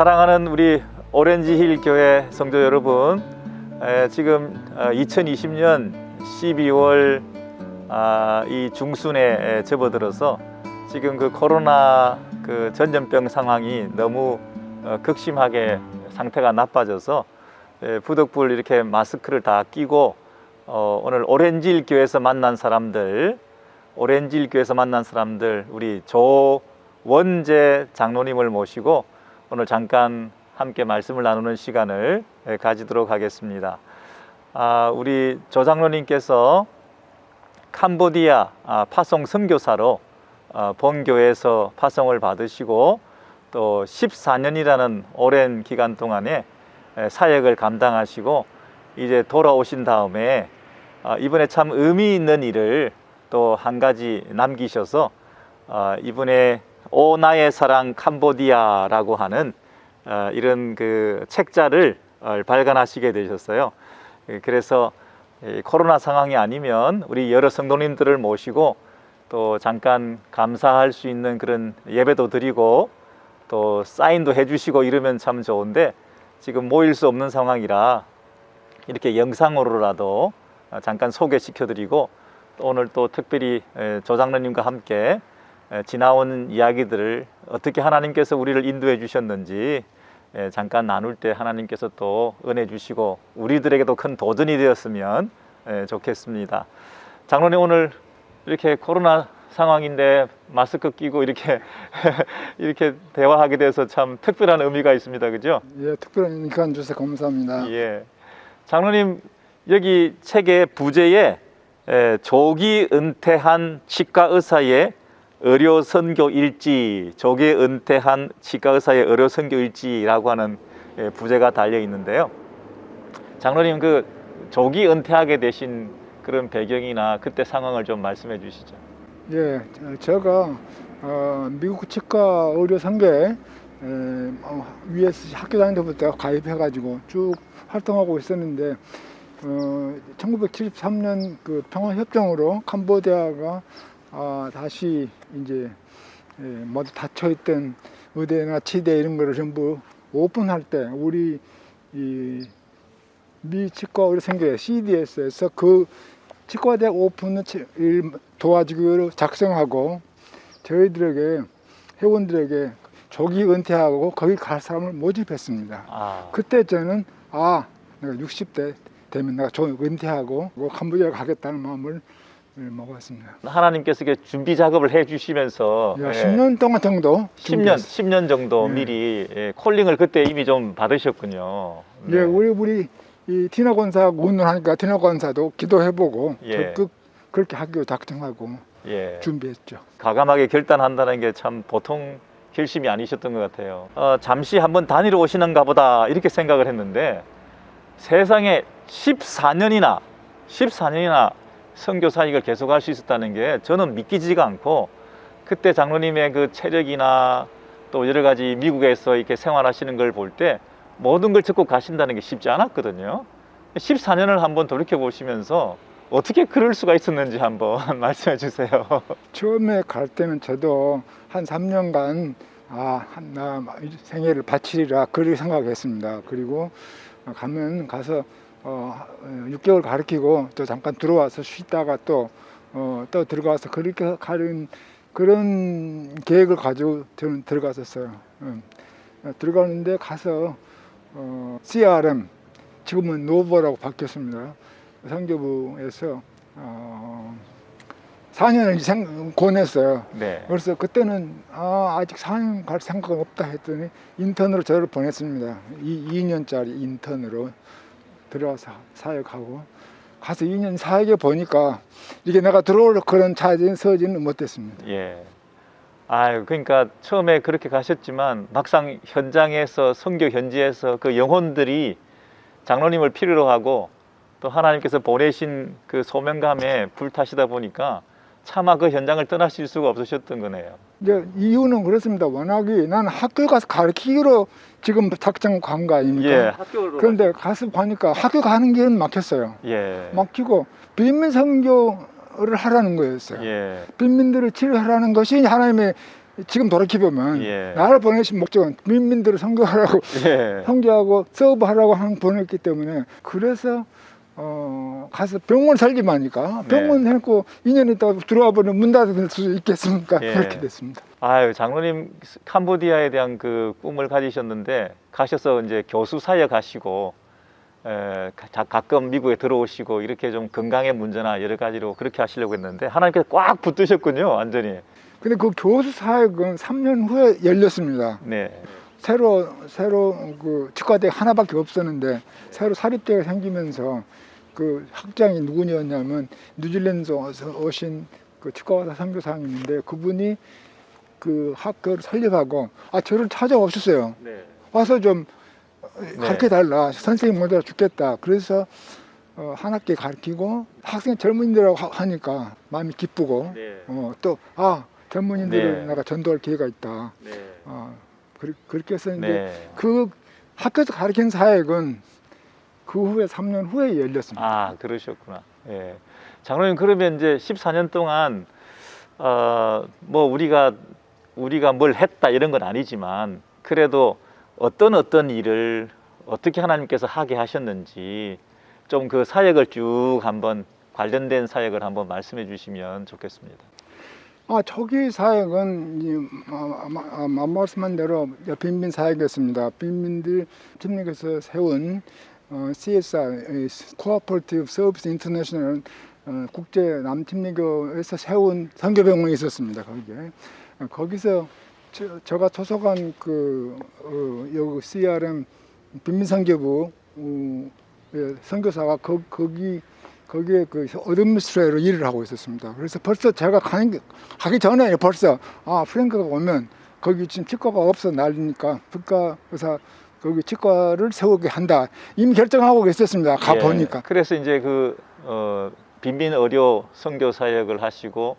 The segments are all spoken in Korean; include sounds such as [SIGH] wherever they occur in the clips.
사랑하는 우리 오렌지힐 교회 성도 여러분, 에, 지금 2020년 12월 아, 이 중순에 접어들어서 지금 그 코로나 그 전염병 상황이 너무 어, 극심하게 상태가 나빠져서 에, 부득불 이렇게 마스크를 다 끼고 어, 오늘 오렌지힐 교회에서 만난 사람들, 오렌지힐 교회에서 만난 사람들 우리 조원재 장로님을 모시고 오늘 잠깐 함께 말씀을 나누는 시간을 에, 가지도록 하겠습니다. 아, 우리 조 장로님께서 캄보디아 아, 파송 선교사로 어, 본교에서 파송을 받으시고 또 14년이라는 오랜 기간 동안에 에, 사역을 감당하시고 이제 돌아오신 다음에 아, 이번에 참 의미 있는 일을 또 한 가지 남기셔서 아, 이번에 오 나의 사랑 캄보디아라고 하는 어, 이런 그 책자를 어, 발간하시게 되셨어요. 예, 그래서 이 코로나 상황이 아니면 우리 여러 성도님들을 모시고 또 잠깐 감사할 수 있는 그런 예배도 드리고 또 사인도 해주시고 이러면 참 좋은데 지금 모일 수 없는 상황이라 이렇게 영상으로라도 어, 잠깐 소개시켜드리고 또 오늘 또 특별히 에, 조 장로님과 함께 에, 지나온 이야기들을 어떻게 하나님께서 우리를 인도해 주셨는지 에, 잠깐 나눌 때 하나님께서 또 은혜 주시고 우리들에게도 큰 도전이 되었으면 에, 좋겠습니다. 장로님 오늘 이렇게 코로나 상황인데 마스크 끼고 이렇게 [LAUGHS] 이렇게 대화하게 돼서 참 특별한 의미가 있습니다. 그죠? 예, 특별한 인간 주셔서 감사합니다. 예. 장로님 여기 책의 부제에 에, 조기 은퇴한 치과 의사의 의료 선교 일지, 조기 은퇴한 치과 의사의 의료 선교 일지라고 하는 예, 부제가 달려 있는데요. 장로님 그 조기 은퇴하게 되신 그런 배경이나 그때 상황을 좀 말씀해 주시죠. 예, 저- 제가 어, 미국 치과 의료 상계 에, 어, 학교 다닐 때부터 가입해가지고 쭉 활동하고 있었는데 어, 1973년 그 평화협정으로 캄보디아가 아, 다시 이제 예, 모두 닫혀있던 의대나 치대 이런 거를 전부 오픈할 때 우리 이 미 치과 의료 생계 CDS에서 그 치과대학 오픈을 도와주기로 작성하고 저희들에게 회원들에게 조기 은퇴하고 거기 갈 사람을 모집했습니다. 아, 그때 저는 아 내가 60대 되면 내가 조기 은퇴하고 뭐 캄보디아 가겠다는 마음을 먹었습니다. 하나님께서 준비 작업을 해 주시면서 야, 예, 10년 동안 정도 10년, 10년 정도 예. 미리 예, 콜링을 그때 이미 좀 받으셨군요. 네. 예, 우리 우리 이 티나 권사 운동하니까 티나 권사도 기도해보고 예. 적극 그렇게 학교 작정하고 예. 준비했죠. 과감하게 결단한다는 게 참 보통 결심이 아니셨던 것 같아요. 어, 잠시 한번 다니러 오시는가 보다 이렇게 생각을 했는데 세상에 14년이나 14년이나 선교 사역을 계속할 수 있었다는 게 저는 믿기지가 않고 그때 장로님의 그 체력이나 또 여러 가지 미국에서 이렇게 생활하시는 걸 볼 때 모든 걸 듣고 가신다는 게 쉽지 않았거든요. 14년을 한번 돌이켜 보시면서 어떻게 그럴 수가 있었는지 한번 [LAUGHS] 말씀해 주세요. 처음에 갈 때는 저도 한 3년간 아, 한- 나 생애를 바치리라 그렇게 생각했습니다. 그리고 가면 가서 어, 6개월 가르치고 또 잠깐 들어와서 쉬다가 또, 어, 또 들어가서 그렇게 가는 그런 계획을 가지고 저는 들어갔었어요. 음. 어, 들어가는데 가서 어, CRM 지금은 노버라고 바뀌었습니다. 상교부에서 어, 4년을 생, 권했어요. 네. 그래서 그때는 아, 아직 4년 갈 생각 없다 했더니 인턴으로 저를 보냈습니다. 이 2년짜리 인턴으로 들어와서 사역하고 가서 2년 사역해 보니까 이게 내가 들어올 그런 차진 서지는 못했습니다. 예. 아유, 그러니까 처음에 그렇게 가셨지만 막상 현장에서 선교 현지에서 그 영혼들이 장로님을 필요로 하고 또 하나님께서 보내신 그 소명감에 불타시다 보니까 차마 그 현장을 떠나실 수가 없으셨던 거네요. 이제 이유는 그렇습니다. 워낙에 나는 학교 가서 가르치기로 지금 작정 간거 아닙니까? 예, 학교로. 그런데 가서 보니까 학교 가는 길은 막혔어요. 예. 막히고 빈민 선교를 하라는 거였어요. 예. 빈민들을 치료하라는 것이 하나님의 지금 돌이켜보면 예. 나를 보내신 목적은 민민들을 선교하라고 예. [LAUGHS] 성교하고 서브하라고 한 보냈기 때문에 그래서 어 가서 병원 살림하니까 네. 병원 해놓고 2년 있다가 들어와 버리면 문 닫을 수 있겠습니까 예. 그렇게 됐습니다. 아유 장로님 캄보디아에 대한 그 꿈을 가지셨는데 가셔서 이제 교수 사역 하시고 에, 가- 가끔 미국에 들어오시고 이렇게 좀 건강의 문제나 여러 가지로 그렇게 하시려고 했는데 하나님께서 꽉 붙드셨군요 완전히 근데 그 교수 사역은 3년 후에 열렸습니다. 네 새로 새로 그 치과대 하나밖에 없었는데 새로 사립대가 생기면서 그 학장이 누구냐면 뉴질랜드에서 오신 그 치과의사 선교사님인데 그분이 그 학교를 설립하고 아 저를 찾아오셨어요. 네. 와서 좀 네. 가르쳐 달라 선생님 못 알아 죽겠다. 그래서 어, 한 학기 가르치고 학생 젊은이들하고 하- 하니까 마음이 기쁘고 네. 어, 또아 젊은이들을 네. 내가 전도할 기회가 있다. 네. 어, 그렇게 해서 이제 네. 그 학교에서 가르친 사역은 그 후에 3년 후에 열렸습니다. 아 그러셨구나. 예. 장로님 그러면 이제 14년 동안 어 뭐 우리가 우리가 뭘 했다 이런 건 아니지만 그래도 어떤 어떤 일을 어떻게 하나님께서 하게 하셨는지 좀 그 사역을 쭉 한번 관련된 사역을 한번 말씀해 주시면 좋겠습니다. 아 초기 사역은 이, 아, 아마, 아마 말씀한 대로 빈민 사역이었습니다. 빈민들 팀님께서 세운 어, CSR Cooperative Service International 어, 국제 남팀리교에서 세운 선교병원이 있었습니다. 거기에 어, 거기서 저, 저가 소속한 그 어, 요 CRM 빈민선교부 어, 예, 선교사가 거, 거기 거기에 그 어드미스트레이로 일을 하고 있었습니다. 그래서 벌써 제가 가는 게, 가기 전에 벌써 아 프랭크가 오면 거기 지금 치과가 없어 난리니까 국가 의사 거기 치과를 세우게 한다 이미 결정하고 있었습니다. 가 예. 보니까 그래서 이제 그 어, 빈민 의료 선교 사역을 하시고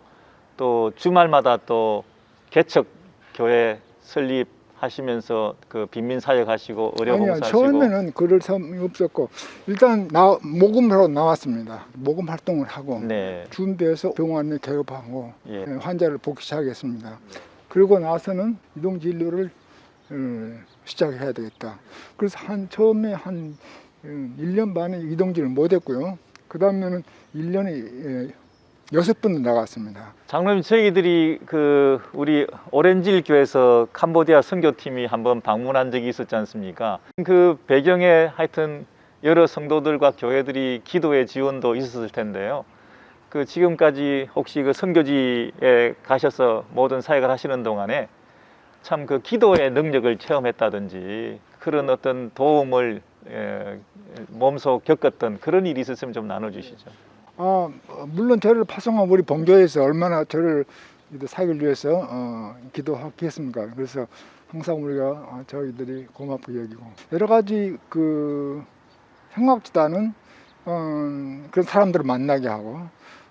또 주말마다 또 개척 교회 설립 하시면서 그 빈민 사역 하시고 의료 아니요 봉사하시고 처음에는 그럴 사람이 없었고 일단 나 모금하러 나왔습니다. 모금 활동을 하고 네. 준비해서 병원을 개업하고 예. 예, 환자를 복귀 시작했습니다. 그리고 나서는 이동 진료를 어, 시작해야 되겠다. 그래서 한 처음에 한 어, 1년 반에 이동 진료를 못 했고요. 그 다음에는 1년에 여섯 번 나갔습니다. 장로님 저희들이 그 우리 오렌지일 교회에서 캄보디아 선교팀이 한번 방문한 적이 있었지 않습니까? 그 배경에 하여튼 여러 성도들과 교회들이 기도의 지원도 있었을 텐데요. 그 지금까지 혹시 그 선교지에 가셔서 모든 사역을 하시는 동안에 참 그 기도의 능력을 체험했다든지 그런 어떤 도움을 에, 몸소 겪었던 그런 일이 있었으면 좀 나눠주시죠. 아 어, 물론 저를 파송한 우리 본교에서 얼마나 저를 사역을 위해서 어, 기도하겠습니까? 그래서 항상 우리가 어, 저희들이 고맙고 여기고 여러 가지 그 생각지도 않은 어, 그런 사람들을 만나게 하고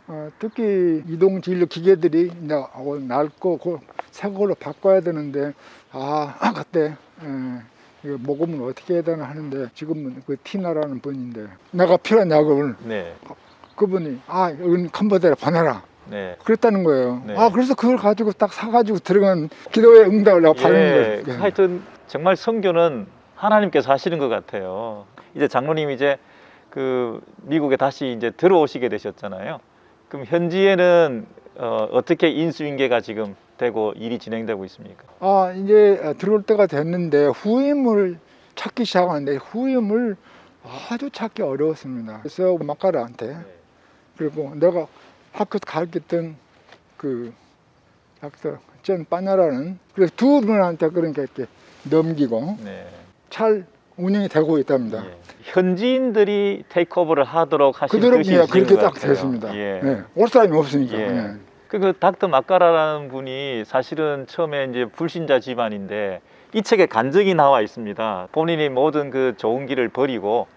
어, 특히 이동 진료 기계들이 이제 어, 낡고 그새 걸로 바꿔야 되는데 아 [LAUGHS] 그때 에, 이거 모금을 어떻게 해야 되나 하는데 지금은 그 티나라는 분인데 내가 필요한 약을 네, 그분이 아 이건 캄보디아에 보내라 네. 그랬다는 거예요. 네. 아 그래서 그걸 가지고 딱 사가지고 들어간 기도의 응답을 내가 받는 예, 거예요. 예. 하여튼 정말 성교는 하나님께서 하시는 것 같아요. 이제 장로님 이제 그 미국에 다시 이제 들어오시게 되셨잖아요. 그럼 현지에는 어, 어떻게 인수인계가 지금 되고 일이 진행되고 있습니까? 아 이제 들어올 때가 됐는데 후임을 찾기 시작하는데 후임을 아주 찾기 어려웠습니다. 그래서 막가라한테 그리고 내가 학교 가르쳤던 그 닥터 전 빠냐라는 그래서 두 분한테 그러니까 이렇게 넘기고 네. 잘 운영이 되고 있답니다. 예. 현지인들이 테이크오버를 하도록 하신 그대로 뜻이 그냥 있으신 그렇게 것 딱 같아요. 됐습니다. 예. 네. 올 사람이 없으니까. 예. 네. 그, 그 닥터 마카라라는 분이 사실은 처음에 이제 불신자 집안인데 이 책에 간증이 나와 있습니다. 본인이 모든 그 좋은 길을 버리고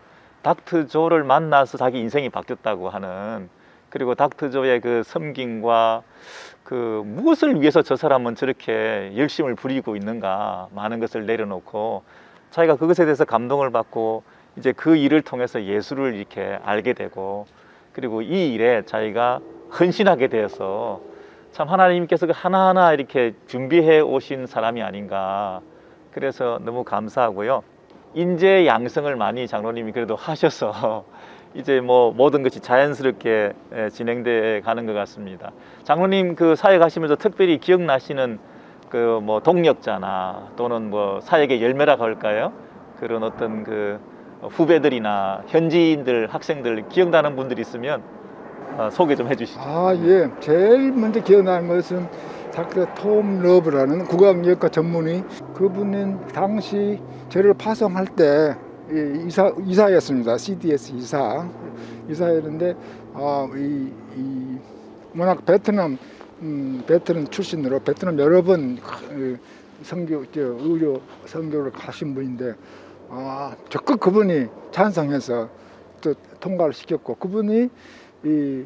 닥터 조를 만나서 자기 인생이 바뀌었다고 하는 그리고 닥터 조의 그 섬김과 그 무엇을 위해서 저 사람은 저렇게 열심을 부리고 있는가 많은 것을 내려놓고 자기가 그것에 대해서 감동을 받고 이제 그 일을 통해서 예수를 이렇게 알게 되고 그리고 이 일에 자기가 헌신하게 되어서 참 하나님께서 그 하나하나 이렇게 준비해 오신 사람이 아닌가. 그래서 너무 감사하고요. 인재 양성을 많이 장로님이 그래도 하셔서 [LAUGHS] 이제 뭐 모든 것이 자연스럽게 예, 진행돼 가는 것 같습니다. 장로님 그 사역 하시면서 특별히 기억나시는 그 뭐 동력자나 또는 뭐 사역의 열매라고 할까요? 그런 어떤 그 후배들이나 현지인들 학생들 기억나는 분들이 있으면 어, 소개 좀 해주시죠. 아, 예. 제일 먼저 기억나는 것은 닥터 톰 러브라는 국악예과 전문의 그분은 당시 저를 파송할 때이 이사 이사였습니다. CDS 이사 이사였는데 아, 이, 이 워낙 베트남 음, 베트남 출신으로 베트남 여러 번 그, 선교 저 의료 선교를 가신 분인데 아, 적극 그분이 찬성해서 또 통과를 시켰고 그분이 이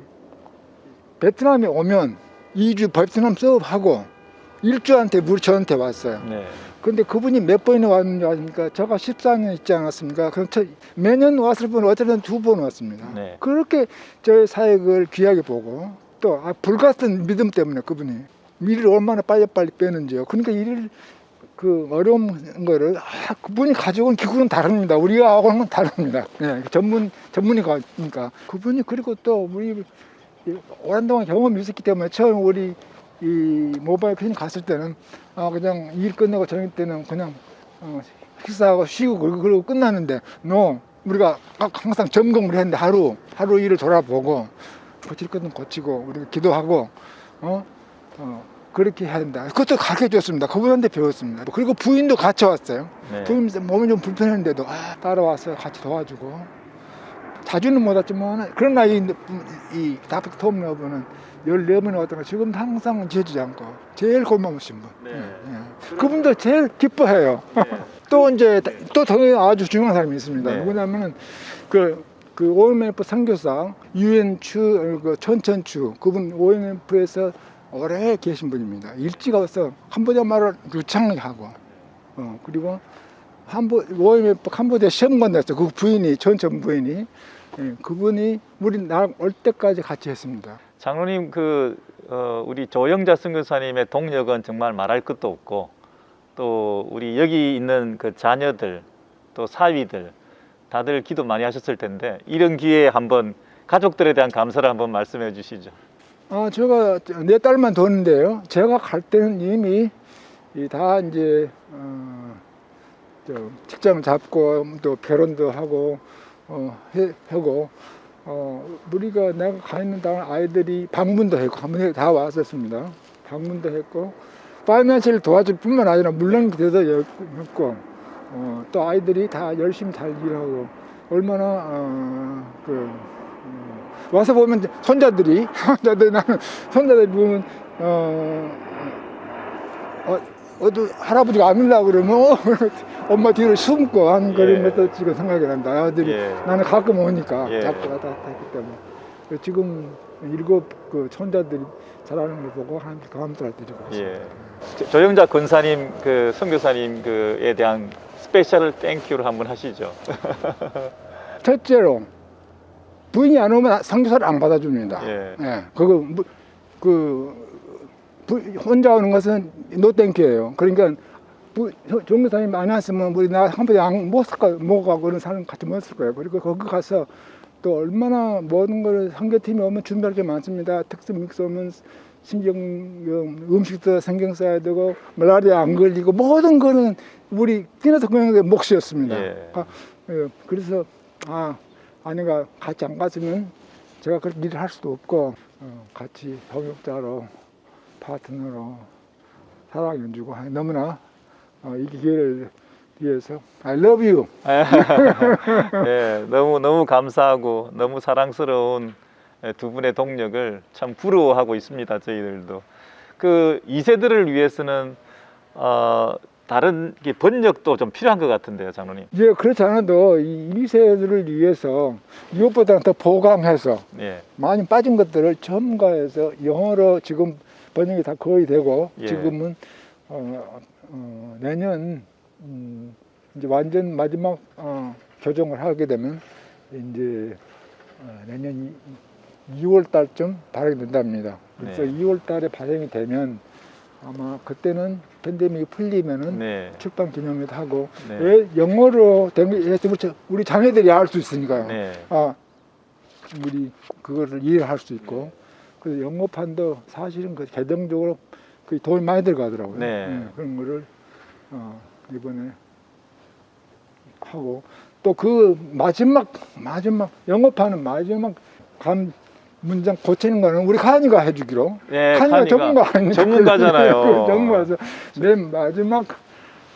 베트남에 오면 2주 베트남 수업하고 일주한테 우리 저한테 왔어요. 네. 근데 그분이 몇 번이나 왔는지 아십니까? 제가 14년 있지 않았습니까? 그럼 저 매년 왔을 분 어쨌든 두번 왔습니다. 네. 그렇게 저의 사역을 귀하게 보고 또 아, 불같은 믿음 때문에 그분이 일을 얼마나 빨리빨리 빼는지요. 그러니까 일, 그 어려운 거를 아, 그분이 가져온 기구는 다릅니다. 우리가 하고는 다릅니다. 예, 전문 전문이가 그러니까 그분이 그리고 또 우리 이 오랜 동안 경험이 있었기 때문에 처음 우리 이 모바일 클리닉 갔을 때는 아 그냥 일 끝내고 저녁 때는 그냥 어, 식사하고 쉬고 그러고, 끝나는데 no 우리가 각- 항상 점검을 했는데 하루 하루 일을 돌아보고 고칠 것은 고치고 우리가 기도하고 어, 어 그렇게 해야 된다. 그것도 가르쳐 줬습니다. 그분한테 배웠습니다. 그리고 부인도 같이 왔어요. 네. 부인 몸이 좀 불편했는데도 아, 따라와서 같이 도와주고 자주는 못 왔지만 그러나 이, 이 닥터 톰 러브는 14번에 왔다가 지금 항상 지어주지 않고 제일 고마우신 분. 네. 예, 예. 그분도 제일 기뻐해요. 네. [LAUGHS] 또 이제 또 당연히 아주 중요한 사람이 있습니다. 네. 누구냐면은 그, 그 OMF 선교사 유엔추 그 천천추 그분 OMF에서 오래 계신 분입니다. 일찍 와서 캄보디아 말을 유창하게 하고 어 그리고 한보 OMF 캄보디아 시험관 됐어. 그 부인이 천천 부인이 예, 그분이 우리 나올 때까지 같이 했습니다. 장로님 그 어, 우리 조영자 선교사님의 동력은 정말 말할 것도 없고 또 우리 여기 있는 그 자녀들 또 사위들 다들 기도 많이 하셨을 텐데 이런 기회에 한번 가족들에 대한 감사를 한번 말씀해 주시죠. 아, 제가 네 딸만 도는데요. 제가 갈 때는 이미 이다 이제 어, 저 직장 잡고 또 결혼도 하고 어, 해, 하고 어, 우리가 내가 가 있는 당 아이들이 방문도 했고 다 왔었습니다. 방문도 했고 파이낸셜 도와줄 뿐만 아니라 물론 그래서 했고 어, 또 아이들이 다 열심히 잘 일하고 얼마나 어, 그 어, 와서 보면 손자들이 [LAUGHS] 손자들 나는 손자들 보면 어, 어 어디 할아버지가 안 올라 그러면 어, [LAUGHS] 엄마 뒤로 숨고 하는 예. 그런 것도 지금 생각이 난다. 아들이 예. 나는 가끔 오니까 예. 자꾸 왔다 갔다 했기 때문에 지금 일곱 그 손자들이 잘하는 걸 보고 하나님께 감사를 드리고 있습니다. 예. 조- 조영자 권사님 그 선교사님 그에 대한 스페셜 땡큐를 한번 하시죠. [LAUGHS] 첫째로 부인이 안 오면 상교사를 안 받아줍니다. 예. 예, 그거 뭐, 그 부- 혼자 오는 것은 노땡큐예요. 그러니까 부- 종교사님 안 왔으면 우리 나 한 번에 못쓸 거예요. 못 가고 그런 사람 같이 못 쓸 거예요. 그리고 거기 가서 또 얼마나 모든 걸 상교팀이 오면 준비할 게 많습니다. 특수 믹스 오면 신경 음, 음식도 신경 써야 되고 말라리아 안 걸리고 모든 거는 우리 피나서 그냥 몫이었습니다. 예. 아, 예, 그래서 아 아내가 같이 안 갔으면 제가 그렇게 일을 할 수도 없고 어, 같이 동역자로 파트너로 사랑해 주고 하- 너무나 어, 이 기회를 위해서 I love you. [LAUGHS] 예, 너무 너무 감사하고 너무 사랑스러운 예, 두 분의 동력을 참 부러워하고 있습니다. 저희들도 그 2세들을 위해서는 어, 다른 게 번역도 좀 필요한 것 같은데요, 장로님. 예, 그렇지 않아도 이 2세들을 위해서 이것보다는 더 보강해서 예, 많이 빠진 것들을 첨가해서 영어로 지금 번역이 다 거의 되고 예. 지금은 어, 어, 내년 음, 이제 완전 마지막 어, 교정을 하게 되면 이제 어, 내년 2월 달쯤 발행된답니다. 그래서 네. 2월 달에 발행이 되면 아마 그때는 팬데믹이 풀리면은 네. 출판 기념회도 하고 네. 왜 영어로 된 게, 예를 들면 우리 자녀들이 알 수 있으니까요. 네. 아, 우리 그거를 이해할 수 있고 그래서 영어판도 사실은 그 개정적으로 그 돈이 많이 들어가더라고요. 네. 그런 거를 어, 이번에 하고 또 그 마지막 마지막 영어판은 마지막 감 문장 고치는 거는 우리 칸이가 해주기로. 네, 칸이가 전문가 아니니까. [LAUGHS] 전문가잖아요. [LAUGHS] 그 전문가서 맨 마지막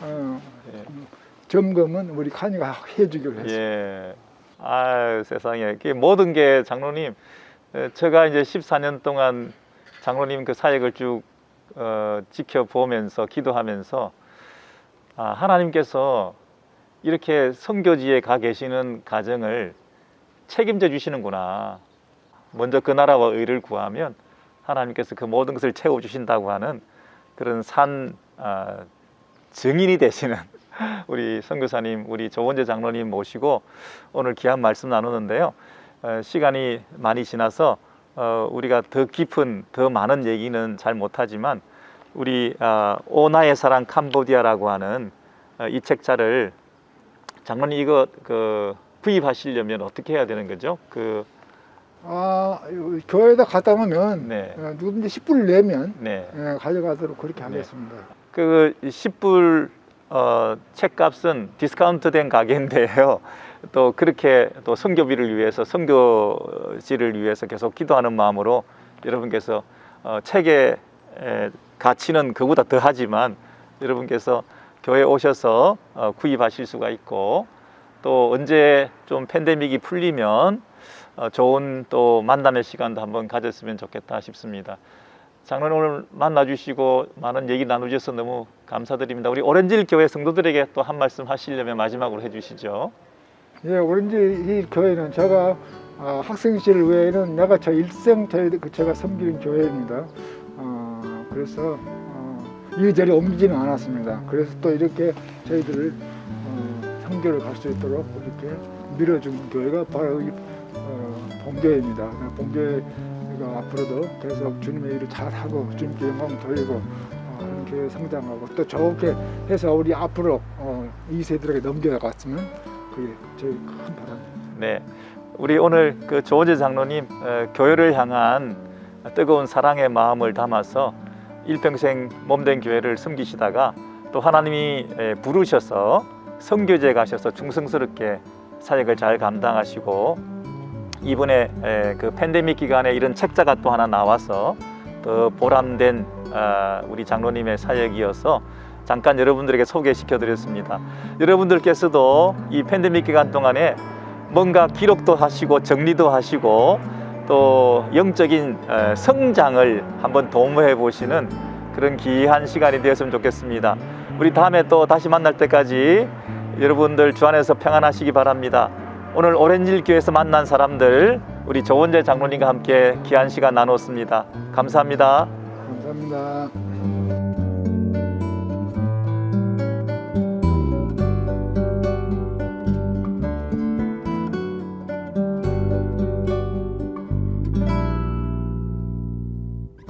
어, 예. 점검은 우리 칸이가 해주기로 했어요. 예. 아 세상에 그 모든 게 장로님 에, 제가 이제 14년 동안 장로님 그 사역을 쭉 어, 지켜보면서 기도하면서 아, 하나님께서 이렇게 선교지에 가 계시는 가정을 책임져 주시는구나. 먼저 그 나라와 의를 구하면 하나님께서 그 모든 것을 채워 주신다고 하는 그런 산 아, 증인이 되시는 [LAUGHS] 우리 선교사님, 우리 조원재 장로님 모시고 오늘 귀한 말씀 나누는데요. 어, 시간이 많이 지나서 어, 우리가 더 깊은, 더 많은 얘기는 잘 못하지만 우리 아, 오나의 사랑 캄보디아라고 하는 어, 이 책자를 장로님 이거 그 구입하시려면 어떻게 해야 되는 거죠? 그 아, 요- 교회에다 갖다 놓으면 네. 어, 누구든지 10불 내면 네. 예, 가져가도록 그렇게 하겠습니다. 그 10불 어, 책값은 디스카운트된 가게인데요. 또 그렇게 또 선교비를 위해서 선교지를 위해서 계속 기도하는 마음으로 여러분께서 어, 책의 에, 가치는 그보다 더하지만 여러분께서 교회 오셔서 어, 구입하실 수가 있고 또 언제 좀 팬데믹이 풀리면 어, 좋은 또 만남의 시간도 한번 가졌으면 좋겠다 싶습니다. 장로님 오늘 만나주시고 많은 얘기 나누셔서 너무 감사드립니다. 우리 오렌지힐 교회 성도들에게 또 한 말씀 하시려면 마지막으로 해주시죠. 예, 오렌지 힐 교회는 제가 아, 학생실 외에는 내가 저 일생 저, 그 제가 섬기는 교회입니다. 어, 그래서 어, 이리저리 옮기지는 않았습니다. 그래서 또 이렇게 저희들을 어, 성교를 갈 수 있도록 이렇게 밀어준 교회가 바로 이 어, 본교회입니다. 본교회가 앞으로도 계속 주님의 일을 잘하고 주님께 영광 돌리고 어, 이렇게 성장하고 또 좋게 해서 우리 앞으로 어, 이 세들에게 넘겨갔으면 그게 제일 큰 바람입니다. 네, 우리 오늘 그 조원재 장로님 어, 교회를 향한 뜨거운 사랑의 마음을 담아서 일평생 몸된 교회를 섬기시다가 또 하나님이 에, 부르셔서 선교제 가셔서 충성스럽게 사역을 잘 감당하시고 이번에 에, 그 팬데믹 기간에 이런 책자가 또 하나 나와서 더 보람된 아, 우리 장로님의 사역이어서 잠깐 여러분들에게 소개시켜 드렸습니다. 여러분들께서도 이 팬데믹 기간 동안에 뭔가 기록도 하시고 정리도 하시고 또 영적인 에, 성장을 한번 도모해 보시는 그런 귀한 시간이 되었으면 좋겠습니다. 우리 다음에 또 다시 만날 때까지 여러분들 주 안에서 평안하시기 바랍니다. 오늘 오렌지 교회에서 만난 사람들 우리 조원재 장로님과 함께 귀한 시간 나눴습니다. 감사합니다. 감사합니다.